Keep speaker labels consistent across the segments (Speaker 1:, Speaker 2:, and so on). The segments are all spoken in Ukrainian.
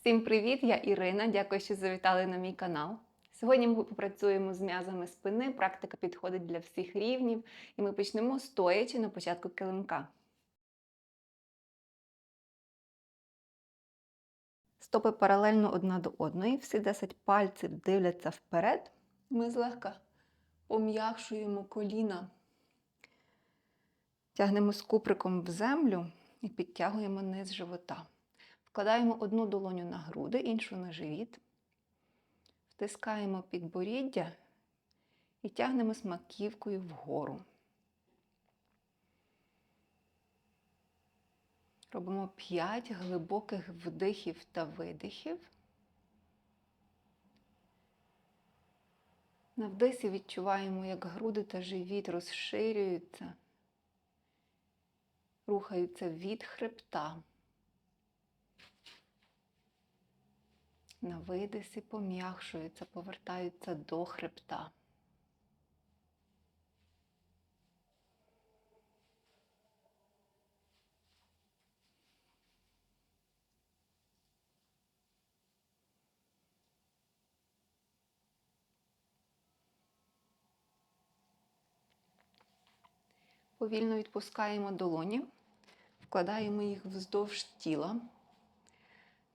Speaker 1: Всім привіт! Я Ірина. Дякую, що завітали на мій канал. Сьогодні ми попрацюємо з м'язами спини. Практика підходить для всіх рівнів, і ми почнемо стоячи на початку килимка. Стопи паралельно одна до одної, всі 10 пальців дивляться вперед. Ми злегка пом'якшуємо коліна, тягнемо з куприком в землю і підтягуємо низ живота. Вкладаємо одну долоню на груди, іншу на живіт, втискаємо підборіддя і тягнемо смаківкою вгору. Робимо 5 глибоких вдихів та видихів. На вдисі відчуваємо, як груди та живіт розширюються, рухаються від хребта. На видисі пом'якшуються, повертаються до хребта. Повільно відпускаємо долоні, вкладаємо їх вздовж тіла.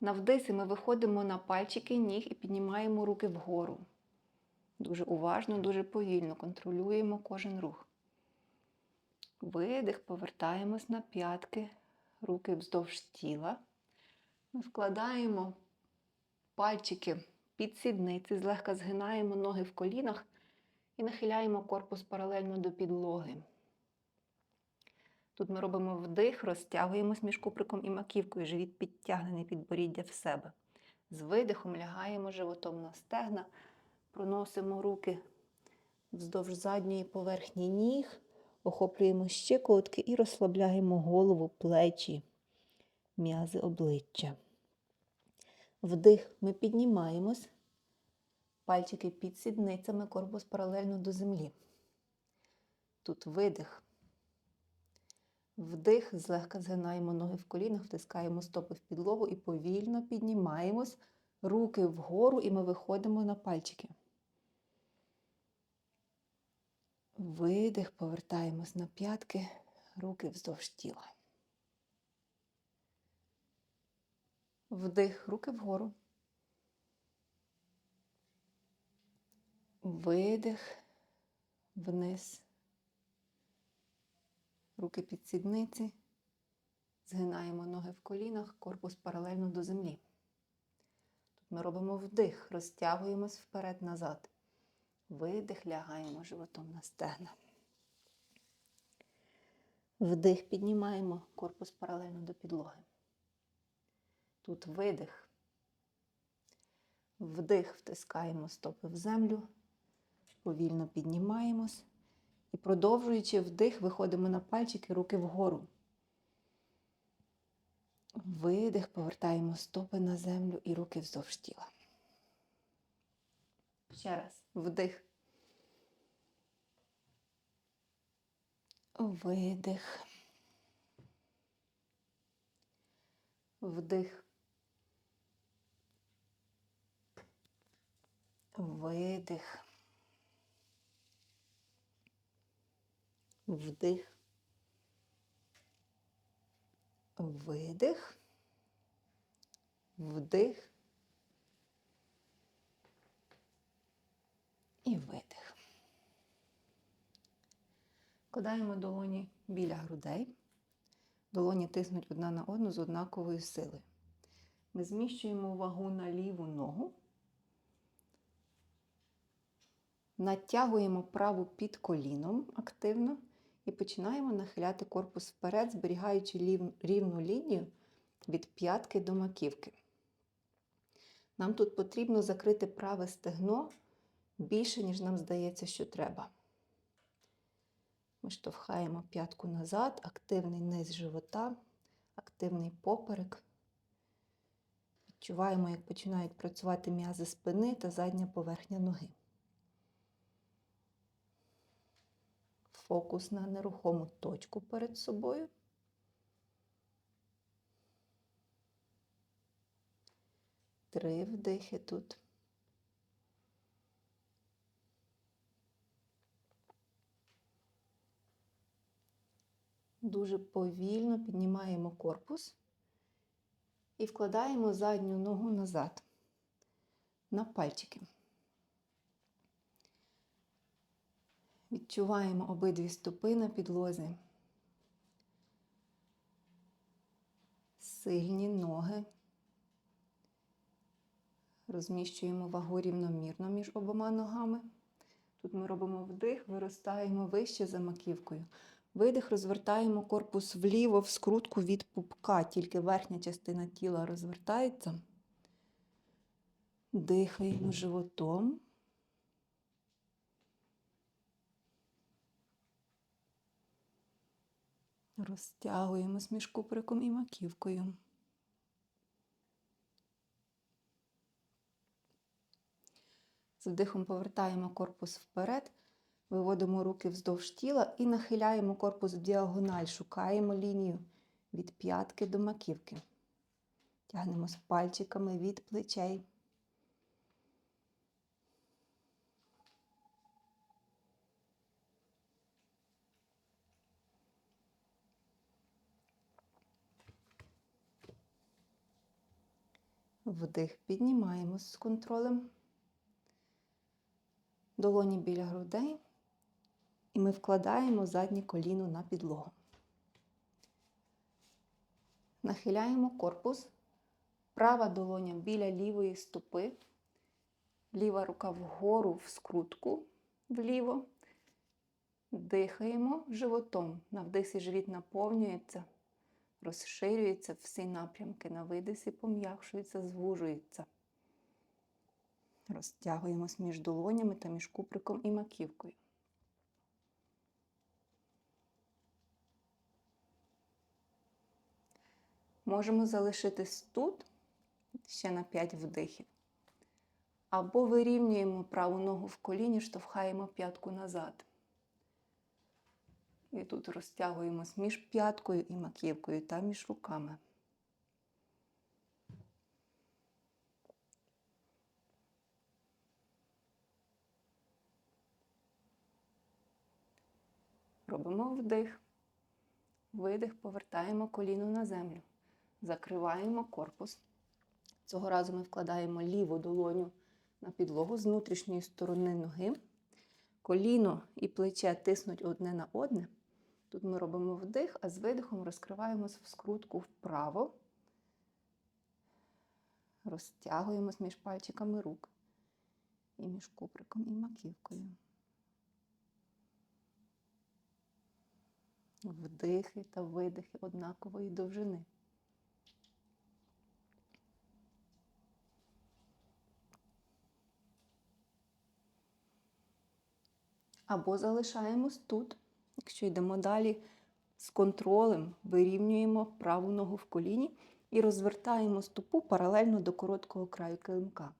Speaker 1: На вдисі ми виходимо на пальчики ніг і піднімаємо руки вгору. Дуже уважно, дуже повільно контролюємо кожен рух. Видих, повертаємось на п'ятки, руки вздовж тіла. Ми вкладаємо пальчики під сідниці, злегка згинаємо ноги в колінах і нахиляємо корпус паралельно до підлоги. Тут ми робимо вдих, розтягуємось між куприком і маківкою, живіт підтягнений підборіддя в себе. З видихом лягаємо животом на стегна, проносимо руки вздовж задньої поверхні ніг, охоплюємо щиколотки і розслабляємо голову, плечі, м'язи обличчя. Вдих ми піднімаємось, пальчики під сідницями, корпус паралельно до землі. Тут видих. Вдих, злегка згинаємо ноги в колінах, втискаємо стопи в підлогу і повільно піднімаємось, руки вгору, і ми виходимо на пальчики. Видих, повертаємось на п'ятки, руки вздовж тіла. Вдих, руки вгору. Видих, вниз руки під сідниці, згинаємо ноги в колінах, корпус паралельно до землі. Тут ми робимо вдих, розтягуємось вперед-назад. Видих, лягаємо животом на стегна. Вдих, піднімаємо корпус паралельно до підлоги. Тут видих. Вдих, втискаємо стопи в землю, повільно піднімаємось. І продовжуючи вдих, виходимо на пальчики, руки вгору. Видих, повертаємо стопи на землю і руки вздовж тіла. Ще раз. Вдих. Видих. Вдих. Видих. Вдих. Видих. Вдих. І видих. Кладаємо долоні біля грудей. Долоні тиснуть одна на одну з однаковою силою. Ми зміщуємо вагу на ліву ногу. Натягуємо праву під коліном активно і починаємо нахиляти корпус вперед, зберігаючи рівну лінію від п'ятки до маківки. Нам тут потрібно закрити праве стегно більше, ніж нам здається, що треба. Ми штовхаємо п'ятку назад, активний низ живота, активний поперек. Відчуваємо, як починають працювати м'язи спини та задня поверхня ноги. Фокус на нерухому точку перед собою. Три вдихи тут. Дуже повільно піднімаємо корпус і вкладаємо задню ногу назад на пальчики. Відчуваємо обидві стопи на підлозі. Сильні ноги. Розміщуємо вагу рівномірно між обома ногами. Тут ми робимо вдих, виростаємо вище за маківкою. Видих, розвертаємо корпус вліво в скрутку від пупка, тільки верхня частина тіла розвертається. Дихаємо животом. Розтягуємось між куприком і маківкою. З вдихом повертаємо корпус вперед, виводимо руки вздовж тіла і нахиляємо корпус в діагональ, шукаємо лінію від п'ятки до маківки. Тягнемось пальчиками від плечей. Вдих, піднімаємось з контролем. Долоні біля грудей. І ми вкладаємо заднє коліно на підлогу. Нахиляємо корпус. Права долоня біля лівої стопи. Ліва рука вгору в скрутку вліво. Дихаємо животом. На вдисі живіт наповнюється розширюється всі напрямки на видисі, пом'якшується, звужується. Розтягуємось між долонями та між куприком і маківкою. Можемо залишитись тут ще на 5 вдихів. Або вирівнюємо праву ногу в коліні, штовхаємо п'ятку назад. І тут розтягуємось між п'яткою і маківкою та між руками. Робимо вдих. Видих, повертаємо коліно на землю. Закриваємо корпус. Цього разу ми вкладаємо ліву долоню на підлогу з внутрішньої сторони ноги. Коліно і плече тиснуть одне на одне. Тут ми робимо вдих, а з видихом розкриваємось в скрутку вправо. Розтягуємось між пальчиками рук і між куприком і маківкою. Вдихи та видихи однакової довжини. Або залишаємось тут. Якщо йдемо далі з контролем, вирівнюємо праву ногу в коліні і розвертаємо стопу паралельно до короткого краю килимка.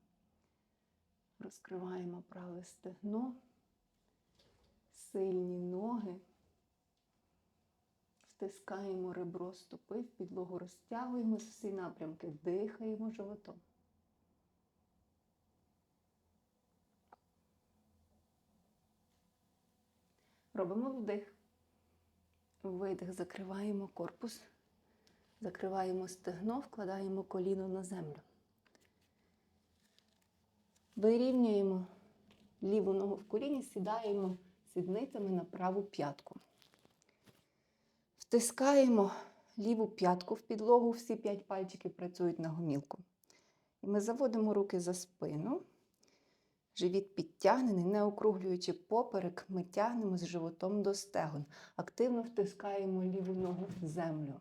Speaker 1: Розкриваємо праве стегно, сильні ноги, втискаємо ребро стопи, в підлогу розтягуємось всі напрямки, дихаємо животом. Робимо вдих. Видих, закриваємо корпус, закриваємо стегно, вкладаємо коліно на землю. Вирівнюємо ліву ногу в коліні, сідаємо сідницями на праву п'ятку. Втискаємо ліву п'ятку в підлогу, всі п'ять пальчиків працюють на гомілку. І ми заводимо руки за спину. Живіт підтягнений, не округлюючи поперек, ми тягнемо з животом до стегон. Активно втискаємо ліву ногу в землю.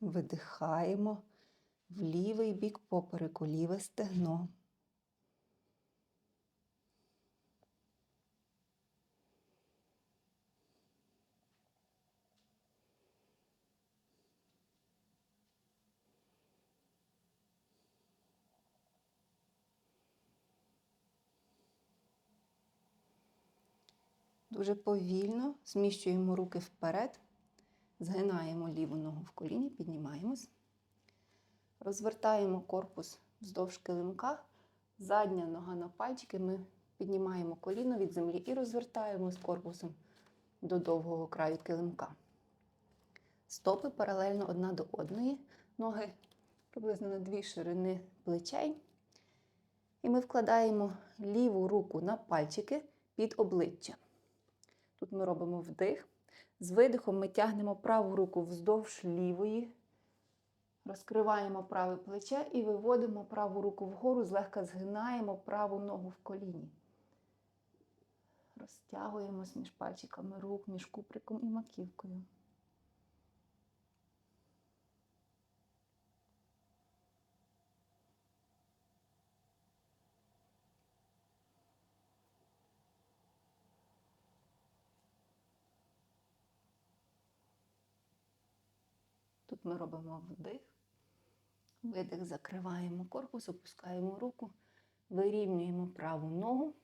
Speaker 1: Видихаємо в лівий бік попереку, ліве стегно. Дуже повільно зміщуємо руки вперед, Згинаємо ліву ногу в коліні, піднімаємось. Розвертаємо корпус вздовж килимка. Задня нога на пальчики. Ми піднімаємо коліно від землі і розвертаємо з корпусом до довгого краю килимка. Стопи паралельно одна до одної. Ноги приблизно на дві ширини плечей. І ми вкладаємо ліву руку на пальчики під обличчя. Тут ми робимо вдих. З видихом ми тягнемо праву руку вздовж лівої, розкриваємо праве плече і виводимо праву руку вгору, злегка згинаємо праву ногу в коліні. Розтягуємось між пальчиками рук, між куприком і маківкою. Ми робимо вдих, видих, закриваємо корпус, опускаємо руку, вирівнюємо праву ногу,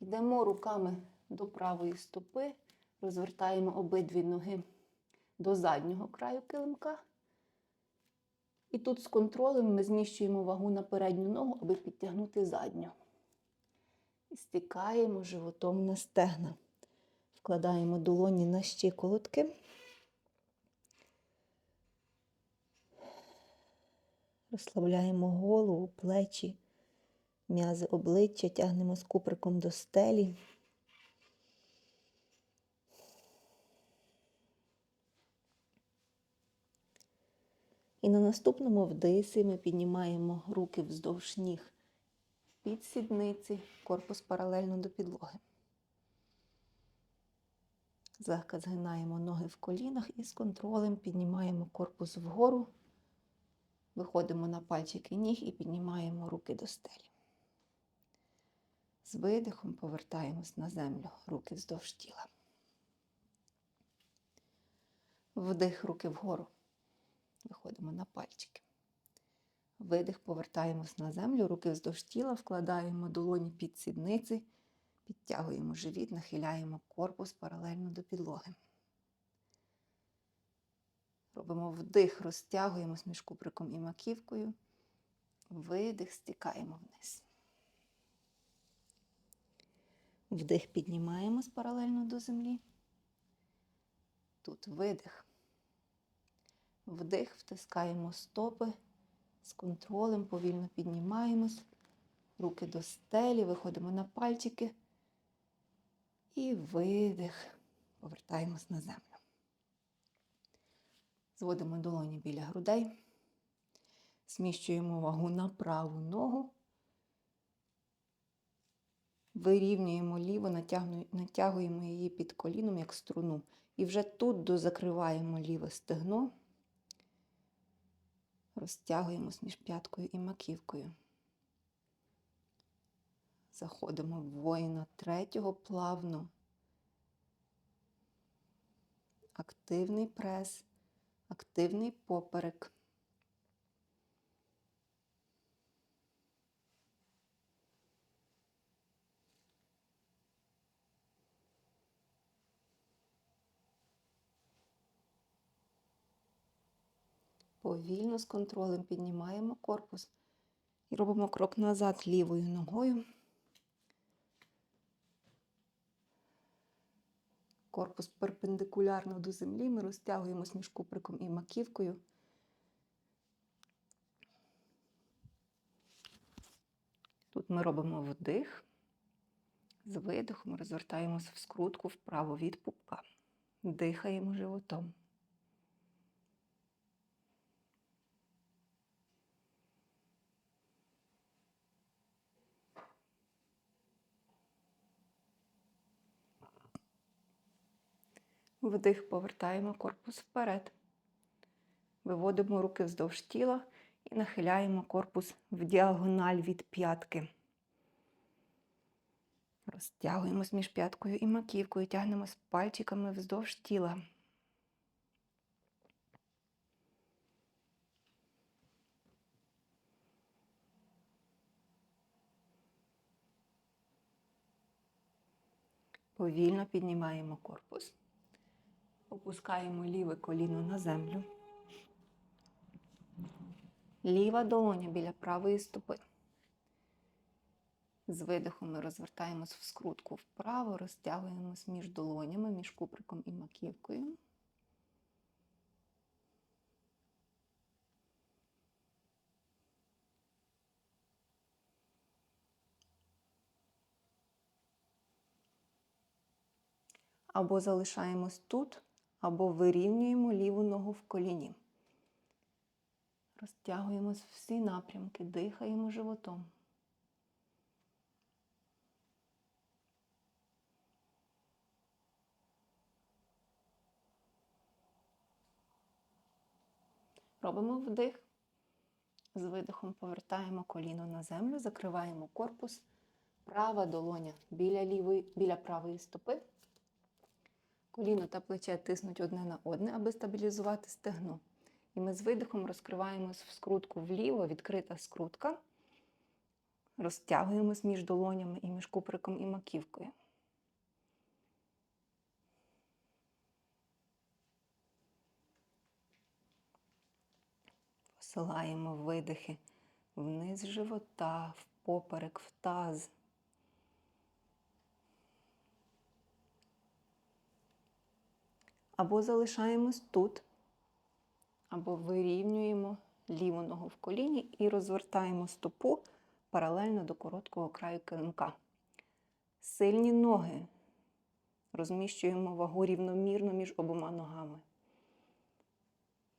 Speaker 1: йдемо руками до правої стопи, розвертаємо обидві ноги до заднього краю килимка. І тут з контролем ми зміщуємо вагу на передню ногу, аби підтягнути задню. І стикаємо животом на стегна. Вкладаємо долоні на щиколотки. Розслабляємо голову, плечі, м'язи обличчя, тягнемо з куприком до стелі. І на наступному вдисі ми піднімаємо руки вздовж ніг під сідниці, корпус паралельно до підлоги. Злегка згинаємо ноги в колінах і з контролем піднімаємо корпус вгору. Виходимо на пальчики ніг і піднімаємо руки до стелі. З видихом повертаємось на землю, руки вздовж тіла. Вдих руки вгору. Виходимо на пальчики. Видих, повертаємось на землю, руки вздовж тіла, вкладаємо долоні під сідниці, підтягуємо живіт, нахиляємо корпус паралельно до підлоги. Робимо вдих, розтягуємось між куприком і маківкою. Видих, стікаємо вниз. Вдих піднімаємось паралельно до землі. Тут видих. Вдих, втискаємо стопи, з контролем повільно піднімаємось. Руки до стелі, виходимо на пальчики. І видих. Повертаємось на землю. Зводимо долоні біля грудей, зміщуємо вагу на праву ногу, вирівнюємо ліво, натягуємо її під коліном, як струну. І вже тут дозакриваємо ліве стегно, розтягуємось між п'яткою і маківкою. Заходимо в воїна третього плавно. Активний прес активний поперек. Повільно з контролем піднімаємо корпус і робимо крок назад лівою ногою. Корпус перпендикулярно до землі. Ми розтягуємось між куприком і маківкою. Тут ми робимо вдих. З видихом розвертаємося в скрутку вправо від пупка. Дихаємо животом. Вдих, повертаємо корпус вперед. Виводимо руки вздовж тіла і нахиляємо корпус в діагональ від п'ятки. Розтягуємось між п'яткою і маківкою, тягнемось пальчиками вздовж тіла. Повільно піднімаємо корпус Опускаємо ліве коліно на землю. Ліва долоня біля правої стопи. З видихом ми розвертаємось в скрутку вправо, розтягуємось між долонями, між куприком і маківкою. Або залишаємось тут, або вирівнюємо ліву ногу в коліні. Розтягуємось всі напрямки, дихаємо животом. Робимо вдих. З видихом повертаємо коліно на землю, закриваємо корпус. Права долоня біля лівої, біля правої стопи. Коліно та плече тиснуть одне на одне, аби стабілізувати стегно. І ми з видихом розкриваємось в скрутку вліво, відкрита скрутка. Розтягуємось між долонями і між куприком і маківкою. Посилаємо видихи вниз живота, в поперек, в таз. Або залишаємось тут, або вирівнюємо ліву ногу в коліні і розвертаємо стопу паралельно до короткого краю килимка. Сильні ноги. Розміщуємо вагу рівномірно між обома ногами.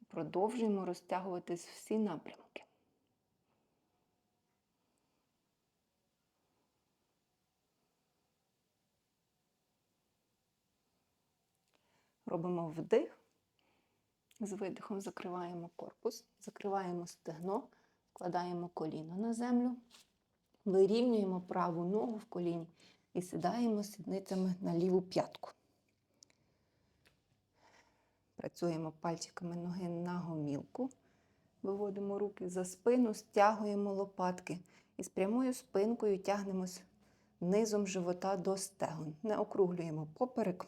Speaker 1: Продовжуємо розтягуватись всі напрямки. Робимо вдих. З видихом закриваємо корпус, закриваємо стегно, вкладаємо коліно на землю, вирівнюємо праву ногу в коліні і сідаємо сідницями на ліву п'ятку. Працюємо пальчиками ноги на гомілку, виводимо руки за спину, стягуємо лопатки і з прямою спинкою тягнемось низом живота до стегон. Не округлюємо поперек.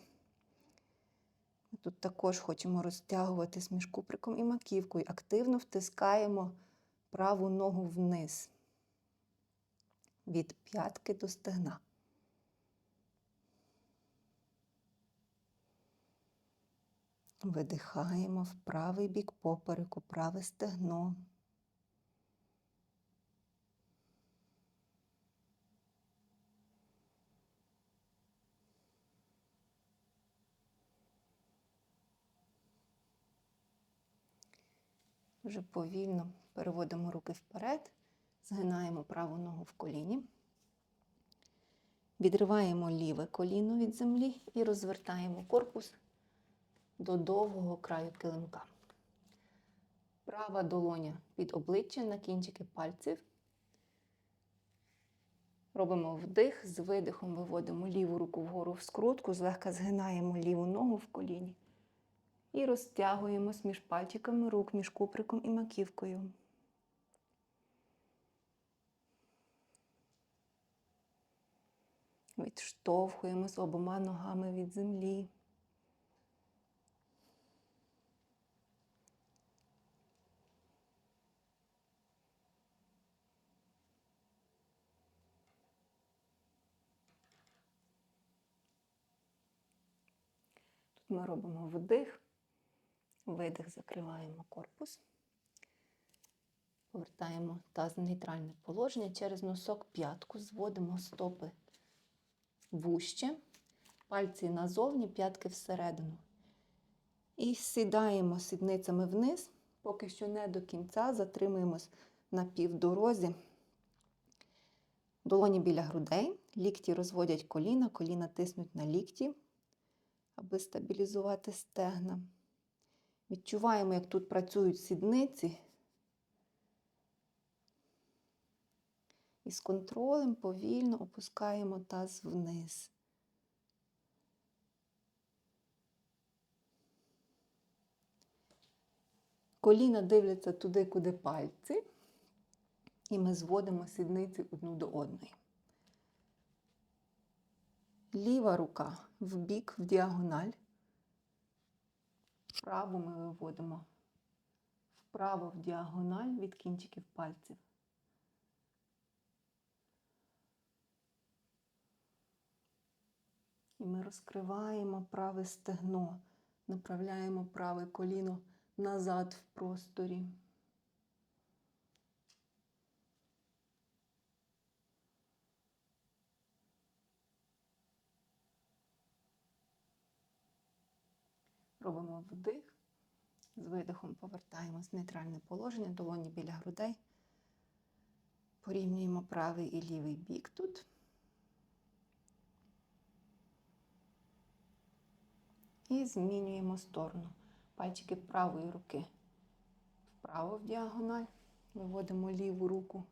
Speaker 1: Тут також хочемо розтягуватись між куприком і маківкою. Активно втискаємо праву ногу вниз від п'ятки до стегна. Видихаємо в правий бік попереку, праве стегно. Вже повільно переводимо руки вперед, згинаємо праву ногу в коліні, відриваємо ліве коліно від землі і розвертаємо корпус до довгого краю килимка. Права долоня під обличчя на кінчики пальців. Робимо вдих, з видихом виводимо ліву руку вгору в скрутку, злегка згинаємо ліву ногу в коліні. І розтягуємось між пальчиками рук, між куприком і маківкою. Відштовхуємось обома ногами від землі. Тут ми робимо вдих. Видих, закриваємо корпус. Повертаємо таз в нейтральне положення. Через носок п'ятку зводимо стопи вуще, пальці назовні, п'ятки всередину. І сідаємо сідницями вниз, поки що не до кінця, затримуємось на півдорозі. Долоні біля грудей, лікті розводять коліна, коліна тиснуть на лікті, аби стабілізувати стегна. Відчуваємо, як тут працюють сідниці. І з контролем повільно опускаємо таз вниз. Коліна дивляться туди, куди пальці, і ми зводимо сідниці одну до одної. Ліва рука в бік, в діагональ. Праву ми виводимо вправо в діагональ від кінчиків пальців. І ми розкриваємо праве стегно, направляємо праве коліно назад в просторі. Робимо вдих. З видихом повертаємось в нейтральне положення, долоні біля грудей. Порівнюємо правий і лівий бік тут. І змінюємо сторону. Пальчики правої руки вправо в діагональ. Виводимо ліву руку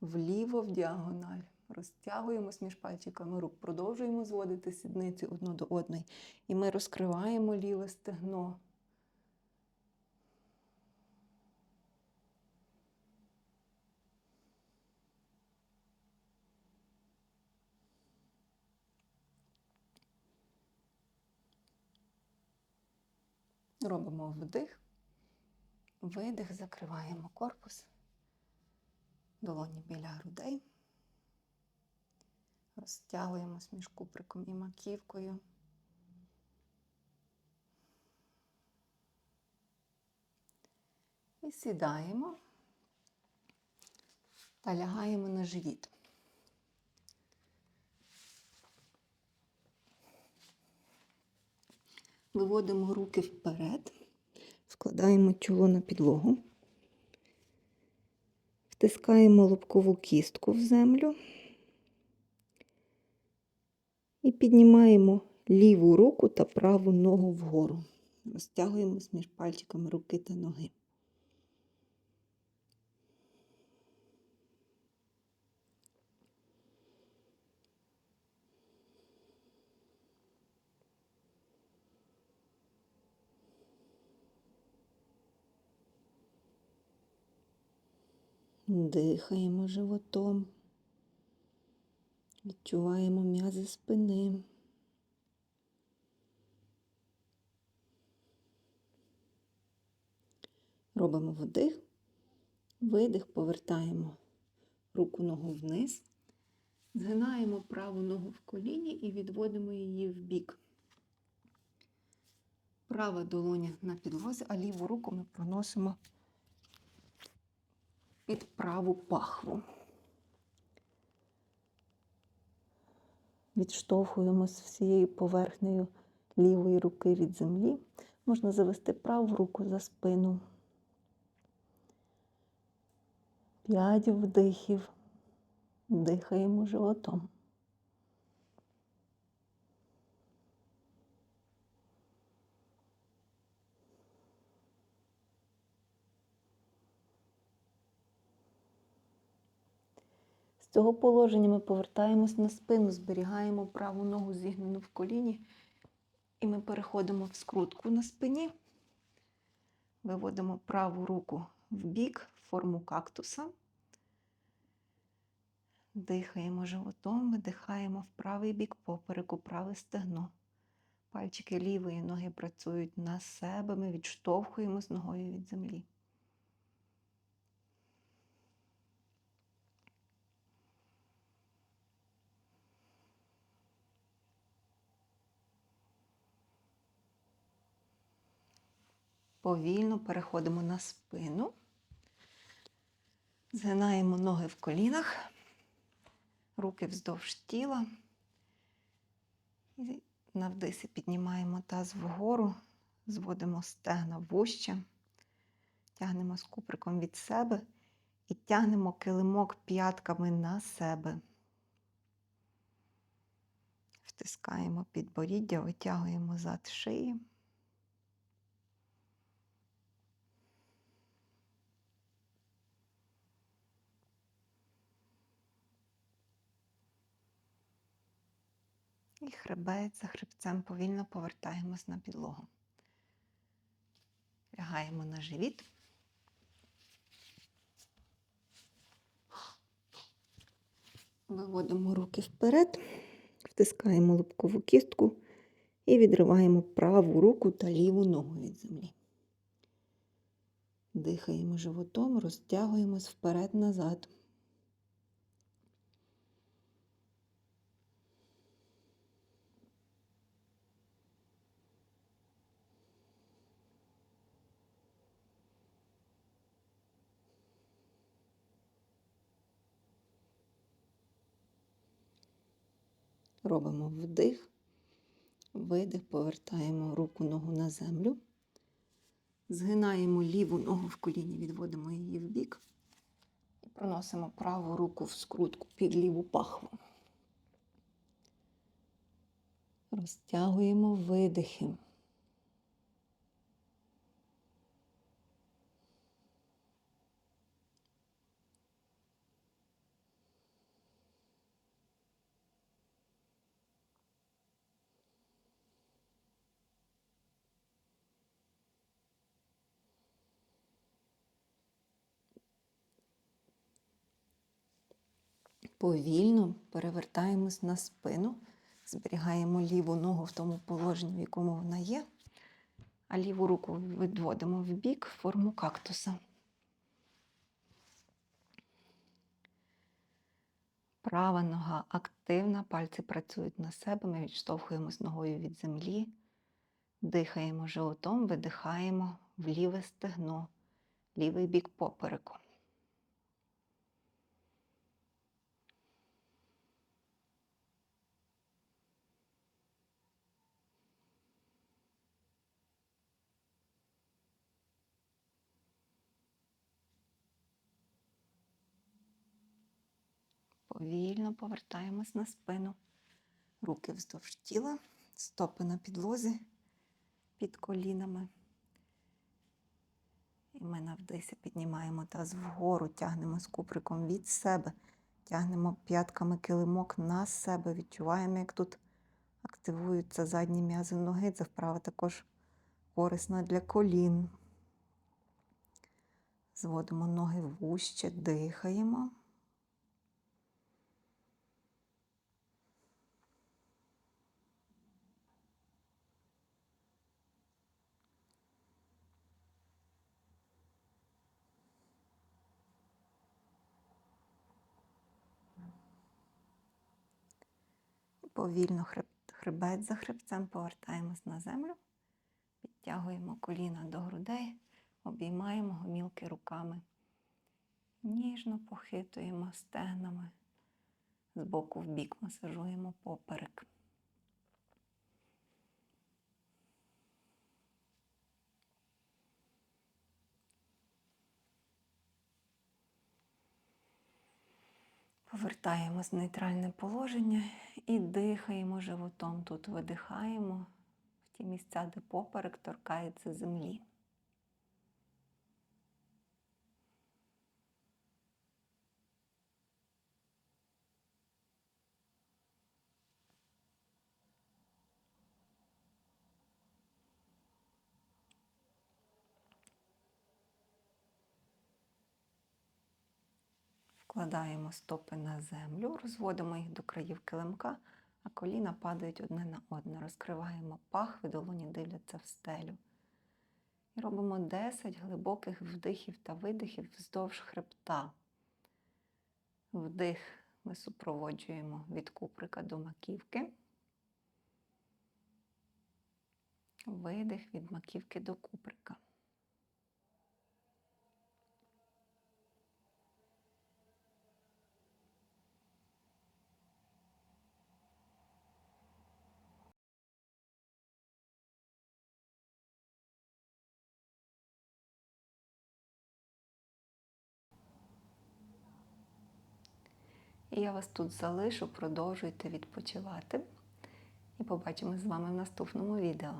Speaker 1: вліво в діагональ. Розтягуємось між пальчиками рук, продовжуємо зводити сідниці одну до одної. І ми розкриваємо ліве стегно. Робимо вдих, видих, закриваємо корпус, долоні біля грудей. Розтягуємось між куприком і маківкою. І сідаємо та лягаємо на живіт. Виводимо руки вперед, вкладаємо чоло на підлогу, втискаємо лобкову кістку в землю і піднімаємо ліву руку та праву ногу вгору. Розтягуємось між пальчиками руки та ноги. Дихаємо животом. Відчуваємо м'язи спини. Робимо вдих, видих, повертаємо руку ногу вниз, згинаємо праву ногу в коліні і відводимо її в бік. Права долоня на підлозі, а ліву руку ми проносимо під праву пахву. Відштовхуємось всією поверхнею лівої руки від землі. Можна завести праву руку за спину. П'ять вдихів. Дихаємо животом. Цього положення ми повертаємось на спину, зберігаємо праву ногу зігнену в коліні, і ми переходимо в скрутку на спині, виводимо праву руку в бік, в форму кактуса. Дихаємо животом, видихаємо в правий бік попереку, праве стегно. Пальчики лівої ноги працюють на себе, ми відштовхуємо з ногою від землі. Повільно переходимо на спину, згинаємо ноги в колінах, руки вздовж тіла. І на вдисі піднімаємо таз вгору, зводимо стегна вужче, тягнемо з куприком від себе і тягнемо килимок п'ятками на себе. Втискаємо підборіддя, витягуємо зад шиї. І хребець за хребцем повільно повертаємось на підлогу. Лягаємо на живіт. Виводимо руки вперед, втискаємо лобкову кістку І відриваємо праву руку та ліву ногу від землі. Дихаємо животом, розтягуємось вперед-назад. Робимо вдих, видих, повертаємо руку ногу на землю. Згинаємо ліву ногу в коліні, відводимо її в бік і проносимо праву руку в скрутку під ліву пахву. Розтягуємо видихи. Повільно перевертаємось на спину, зберігаємо ліву ногу в тому положенні, в якому вона є, а ліву руку відводимо в бік форму кактуса. Права нога активна, пальці працюють на себе, ми відштовхуємось ногою від землі, дихаємо животом, видихаємо в ліве стегно, лівий бік попереку. Повільно повертаємось на спину. Руки вздовж тіла, стопи на підлозі під колінами. І ми на вдисі піднімаємо таз вгору, тягнемо з куприком від себе, тягнемо п'ятками килимок на себе, відчуваємо, як тут активуються задні м'язи ноги. Це вправа також корисна для колін. Зводимо ноги вуще, дихаємо. Повільно хреб, хребет за хребцем повертаємось на землю, підтягуємо коліна до грудей, обіймаємо гомілки руками. Ніжно похитуємо стегнами, з боку в бік масажуємо поперек. Повертаємось в нейтральне положення і дихаємо животом. Тут видихаємо в ті місця, де поперек торкається землі. Вкладаємо стопи на землю, розводимо їх до країв килимка, а коліна падають одне на одне. Розкриваємо пахви, долоні дивляться в стелю. І робимо 10 глибоких вдихів та видихів вздовж хребта. Вдих ми супроводжуємо від куприка до маківки. Видих від маківки до куприка. І я вас тут залишу, продовжуйте відпочивати. І побачимось з вами в наступному відео.